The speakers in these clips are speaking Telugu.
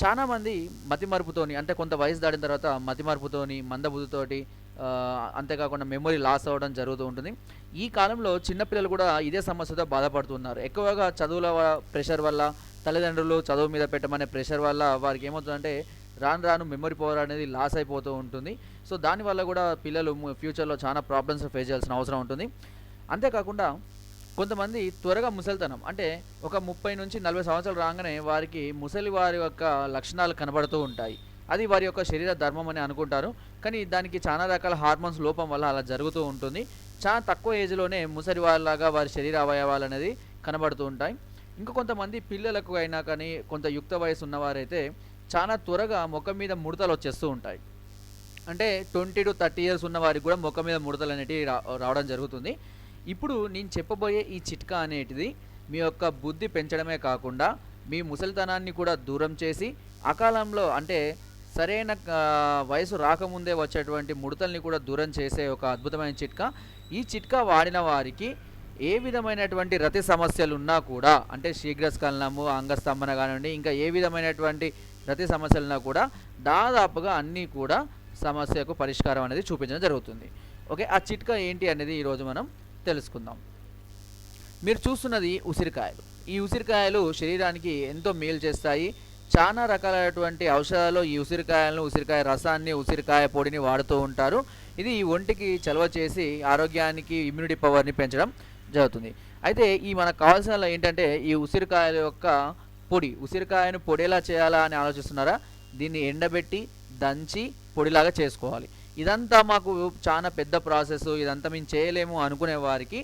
చాలా మంది మతిమరుపుతోని అంటే కొంత వయసు దాటిన తర్వాత మతిమరుపుతోని మందబుద్ధితోటి అంతేకాకుండా మెమొరీ లాస్ అవ్వడం జరుగుతూ ఉంటుంది. ఈ కాలంలో చిన్నపిల్లలు కూడా ఇదే సమస్యతో బాధపడుతున్నారు. ఎక్కువగా చదువుల ప్రెషర్ వల్ల తల్లిదండ్రులు చదువు మీద పెట్టమనే ప్రెషర్ వల్ల వారికి ఏమవుతుందంటే రాను రాను మెమరీ పవర్ అనేది లాస్ అయిపోతూ ఉంటుంది. సో దానివల్ల కూడా పిల్లలు ఫ్యూచర్లో చాలా ప్రాబ్లమ్స్ ఫేస్ చేయాల్సిన అవసరం ఉంటుంది. అంతేకాకుండా కొంతమంది త్వరగా ముసలితనం. అంటే ఒక ముప్పై నుంచి నలభై సంవత్సరాలు రాగానే వారికి ముసలి వారి యొక్క లక్షణాలు కనబడుతూ ఉంటాయి. అది వారి యొక్క శరీర ధర్మం అని అనుకుంటారు. కానీ దానికి చాలా రకాల హార్మోన్స్ లోపం వల్ల అలా జరుగుతూ ఉంటుంది. చాలా తక్కువ ఏజ్లోనే ముసలి వాళ్ళలాగా వారి శరీర అవయవాలు అనేది కనబడుతూ ఉంటాయి. ఇంకా కొంతమంది పిల్లలకు అయినా కానీ కొంత యుక్త వయసు ఉన్నవారైతే చాలా త్వరగా ముఖం మీద ముడతలు వచ్చేస్తూ ఉంటాయి. అంటే ట్వంటీ టు థర్టీ ఇయర్స్ ఉన్న వారికి కూడా ముఖం మీద ముడతలు అనేటివి రా రావడం జరుగుతుంది. ఇప్పుడు నేను చెప్పబోయే ఈ చిట్కా అనేటిది మీ యొక్క బుద్ధి పెంచడమే కాకుండా మీ ముసలితనాన్ని కూడా దూరం చేసి అకాలంలో అంటే సరైన వయసు రాకముందే వచ్చేటువంటి ముడతల్ని కూడా దూరం చేసే ఒక అద్భుతమైన చిట్కా. ఈ చిట్కా వాడిన వారికి ఏ విధమైనటువంటి రతి సమస్యలు ఉన్నా కూడా అంటే శీఘ్రస్ఖలనము అంగస్తంభన కానివ్వండి ఇంకా ఏ విధమైనటువంటి రతి సమస్యలున్నా కూడా దాదాపుగా అన్నీ కూడా సమస్యకు పరిష్కారం అనేది చూపించడం జరుగుతుంది. ఓకే ఆ చిట్కా ఏంటి అనేది ఈరోజు మనం తెలుసుకుందాం. మీరు చూస్తున్నది ఉసిరికాయలు. ఈ ఉసిరికాయలు శరీరానికి ఎంతో మేలు చేస్తాయి. చాలా రకాలైనటువంటి ఔషధాలు ఈ ఉసిరికాయలను ఉసిరికాయ రసాన్ని ఉసిరికాయ పొడిని వాడుతూ ఉంటారు. ఇది ఈ ఒంటికి చలవ చేసి ఆరోగ్యానికి ఇమ్యూనిటీ పవర్ని పెంచడం జరుగుతుంది. అయితే ఈ మనకు కావాల్సిన ఏంటంటే ఈ ఉసిరికాయల యొక్క పొడి ఉసిరికాయను పొడిలా చేయాలా అని ఆలోచిస్తున్నారా? దీన్ని ఎండబెట్టి దంచి పొడిలాగా చేసుకోవాలి. ఇదంతా మాకు చాలా పెద్ద ప్రాసెస్. ఇదంతా మేము చేయలేము అనుకునే వారికి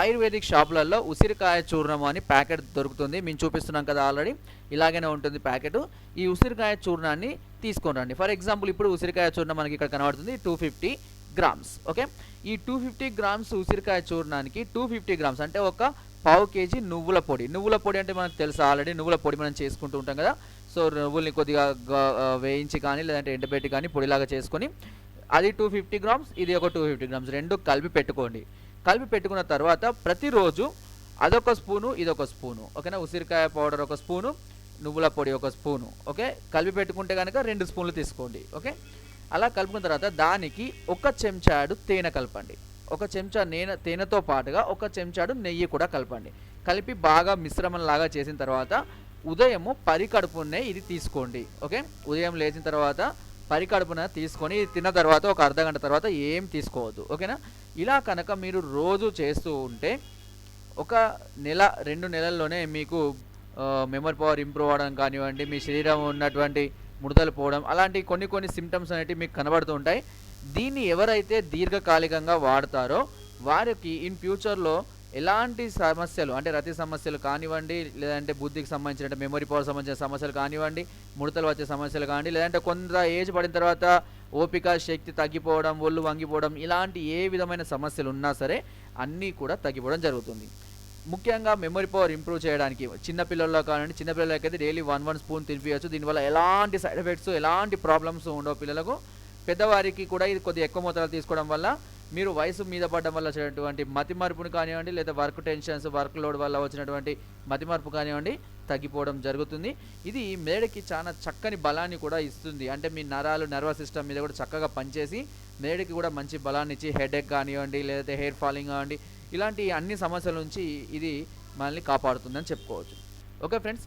ఆయుర్వేదిక్ షాపులలో ఉసిరికాయ చూర్ణం అని ప్యాకెట్ దొరుకుతుంది. మేము చూపిస్తున్నాం కదా ఆల్రెడీ. ఇలాగనే ఉంటుంది ప్యాకెట్. ఈ ఉసిరికాయ చూర్ణాన్ని తీసుకొని రండి. ఫర్ ఎగ్జాంపుల్ ఇప్పుడు ఉసిరికాయ చూర్ణం మనకి ఇక్కడ కనబడుతుంది టూ ఫిఫ్టీ గ్రామ్స్. ఓకే? ఈ టూ ఫిఫ్టీ గ్రామ్స్ ఉసిరికాయ చూర్ణానికి టూ ఫిఫ్టీ గ్రామ్స్ అంటే ఒక పావు కేజీ నువ్వుల పొడి. నువ్వుల పొడి అంటే మనకు తెలుసు ఆల్రెడీ? నువ్వుల పొడి మనం చేసుకుంటూ ఉంటాం కదా. సో నువ్వుల్ని కొద్దిగా వేయించి కానీ లేదంటే ఎండబెట్టి కానీ పొడిలాగా చేసుకొని అది టూ ఫిఫ్టీ గ్రామ్స్ ఇది ఒక టూ ఫిఫ్టీ గ్రామ్స్ రెండు కలిపి పెట్టుకోండి. కలిపి పెట్టుకున్న తర్వాత ప్రతిరోజు అదొక స్పూను ఇదొక స్పూను ఓకేనా? ఉసిరికాయ పౌడర్ ఒక స్పూను నువ్వుల పొడి ఒక స్పూను ఓకే? కలిపి పెట్టుకుంటే కనుక రెండు స్పూన్లు తీసుకోండి ఓకే? అలా కలుపుకున్న తర్వాత దానికి ఒక చెంచాడు తేనె కలపండి. ఒక చెంచా నేన తేనెతో పాటుగా ఒక చెంచాడు నెయ్యి కూడా కలపండి. కలిపి బాగా మిశ్రమం లాగా చేసిన తర్వాత ఉదయము పరికడుపునే ఇది తీసుకోండి. ఓకే? ఉదయం లేచిన తర్వాత పరికడుపున తీసుకొని ఇది తిన్న తర్వాత ఒక అర్ధ గంట తర్వాత ఏం తీసుకోవద్దు. ఓకేనా? ఇలా కనుక మీరు రోజు చేస్తూ ఉంటే ఒక నెల రెండు నెలల్లోనే మీకు మెమరీ పవర్ ఇంప్రూవ్ అవ్వడం కానివ్వండి మీ శరీరం ఉన్నటువంటి ముడతలు పోవడం అలాంటి కొన్ని కొన్ని సిమ్టమ్స్ అనేటివి మీకు కనబడుతూ ఉంటాయి. దీన్ని ఎవరైతే దీర్ఘకాలికంగా వాడతారో వారికి ఇన్ ఫ్యూచర్లో ఎలాంటి సమస్యలు? అంటే రతి సమస్యలు కానివ్వండి లేదంటే బుద్ధికి సంబంధించిన మెమరీ పవర్ సంబంధించిన సమస్యలు కానివ్వండి ముడతలు వచ్చే సమస్యలు కానివ్వండి లేదంటే కొంత ఏజ్ పడిన తర్వాత ఓపిక శక్తి తగ్గిపోవడం ఒళ్ళు వంగిపోవడం ఇలాంటి ఏ విధమైన సమస్యలు ఉన్నా సరే అన్నీ కూడా తగ్గిపోవడం జరుగుతుంది. ముఖ్యంగా మెమరీ పవర్ ఇంప్రూవ్ చేయడానికి చిన్నపిల్లల్లో కానివ్వండి చిన్నపిల్లలకైతే డైలీ వన్ వన్ స్పూన్ తినిపించవచ్చు దీనివల్ల ఎలాంటి సైడ్ ఎఫెక్ట్స్ ఎలాంటి ప్రాబ్లమ్స్ ఉండవు పిల్లలకు. పెద్దవారికి కూడా ఇది కొద్దిగా ఎక్కువ మోతాదు తీసుకోవడం వల్ల మీరు వయసు మీద పడడం వల్ల వచ్చినటువంటి మతిమరుపుని కానివ్వండి లేదా వర్క్ టెన్షన్స్ వర్క్ లోడ్ వల్ల వచ్చినటువంటి మతి మార్పు కానివ్వండి తగ్గిపోవడం జరుగుతుంది. ఇది మేడకి చాలా చక్కని బలాన్ని కూడా ఇస్తుంది. అంటే మీ నరాలు నర్వస్ సిస్టమ్ మీద కూడా చక్కగా పనిచేసి మేడకి కూడా మంచి బలాన్ని ఇచ్చి హెడేక్ కానివ్వండి లేదా హెయిర్ ఫాలింగ్ కానివ్వండి ఇలాంటి అన్ని సమస్యల నుంచి ఇది మనల్ని కాపాడుతుందని చెప్పుకోవచ్చు. Okay friends